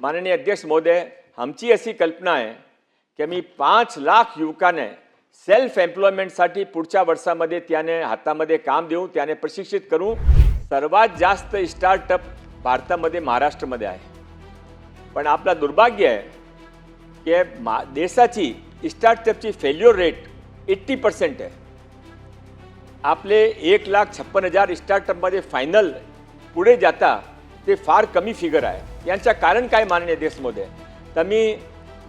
माननीय अध्यक्ष महोदय आमची अशी कल्पना आहे की मी पाच लाख युवकांना सेल्फ एम्प्लॉयमेंटसाठी पुढच्या वर्षामध्ये त्याने हातामध्ये काम देऊ त्याने प्रशिक्षित करू. सर्वात जास्त स्टार्टअप भारतामध्ये महाराष्ट्रामध्ये आहे. पण आपला दुर्भाग्य आहे की मा देशाची स्टार्टअपची फेल्युअर रेट एट्टी पर्सेंट आहे. आपले एक लाख छप्पन हजार स्टार्टअपमध्ये फायनल पुढे जाता ते फार कमी फिगर आहे. यांचं कारण काय माननीय देशमध्ये तर मी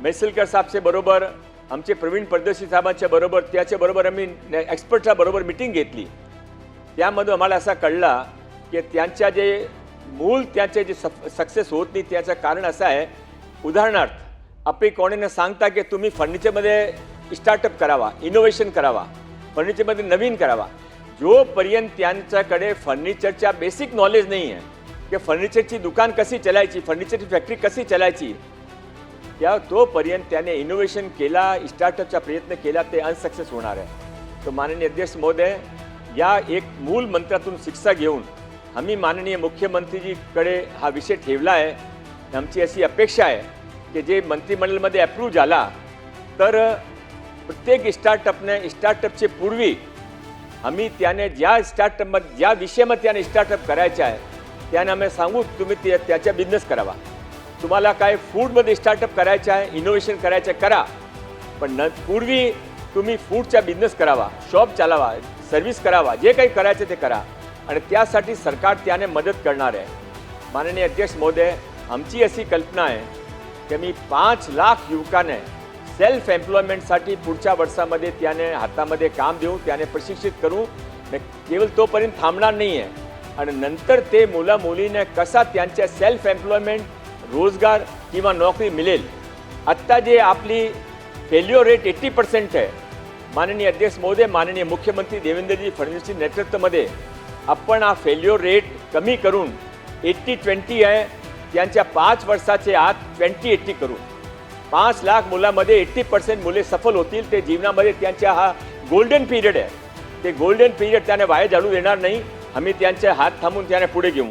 मैसलकर साहेबचे बरोबर आमचे प्रवीण परदेशी साहेबांच्या बरोबर त्याच्याबरोबर आम्ही एक्सपर्टच्या बरोबर मिटिंग घेतली. त्यामध्ये आम्हाला असा कळला की त्यांच्या जे मूल त्यांचे जे सक्सेस होत नाही त्याचं कारण असं आहे. उदाहरणार्थ आपली कोणीने सांगता की तुम्ही फर्निचरमध्ये स्टार्टअप करावा इनोव्हेशन करावा फर्निचरमध्ये नवीन करावा. जोपर्यंत त्यांच्याकडे फर्निचरच्या बेसिक नॉलेज नाही आहे की फर्निचरची दुकान कशी चलायची फर्निचरची फॅक्टरी कशी चलायची त्या तोपर्यंत त्याने इनोव्हेशन केला स्टार्टअपचा प्रयत्न केला ते अनसक्सेस होणार आहे. तर माननीय अध्यक्ष महोदय या एक मूल मंत्रातून शिक्षा घेऊन आम्ही माननीय मुख्यमंत्रीजीकडे हा विषय ठेवला आहे. आमची अशी अपेक्षा आहे की जे मंत्रिमंडळमध्ये अप्रूव्ह झाला तर प्रत्येक स्टार्टअपने स्टार्टअपचे पूर्वी आम्ही त्याने ज्या स्टार्टअपमध्ये ज्या विषयामध्ये त्याने स्टार्टअप करायचं आहे त्यांना आम्ही सांगू तुम्ही ते त्याचा बिझनेस करावा. तुम्हाला काय फूडमध्ये स्टार्टअप करायचं आहे इनोव्हेशन करायचं आहे, करा. पण न पूर्वी तुम्ही फूडचा बिझनेस करावा शॉप चालावा सर्व्हिस करावा जे काही करायचं ते करा. आणि त्यासाठी सरकार त्याने मदत करणार आहे. माननीय अध्यक्ष महोदय आमची अशी कल्पना आहे की मी पाच लाख युवकांना सेल्फ एम्प्लॉयमेंटसाठी पुढच्या वर्षामध्ये त्याने हातामध्ये काम देऊ त्याने प्रशिक्षित करू. केवळ तोपर्यंत थांबणार नाही आहे आणि नंतर ते मुला मुलींना कसा त्यांच्या सेल्फ एम्प्लॉयमेंट रोजगार किंवा नोकरी मिळेल. आत्ता जे आपली फेल्युअर रेट एट्टी पर्सेंट आहे. माननीय अध्यक्ष महोदय माननीय मुख्यमंत्री देवेंद्रजी फडणवीसच्या नेतृत्वामध्ये आपण हा फेल्युअर रेट कमी करून एट्टी ट्वेंटी आहे. त्यांच्या पाच वर्षाचे आत ट्वेंटी एट्टी करू. पाच लाख मुलामध्ये एट्टी पर्सेंट मुले सफल होतील. ते जीवनामध्ये त्यांच्या हा गोल्डन पिरियड आहे. ते गोल्डन पिरियड त्याने वाया घालू देणार नाही. आम्ही त्यांचे हात थांबून त्याने पुढे घेऊ.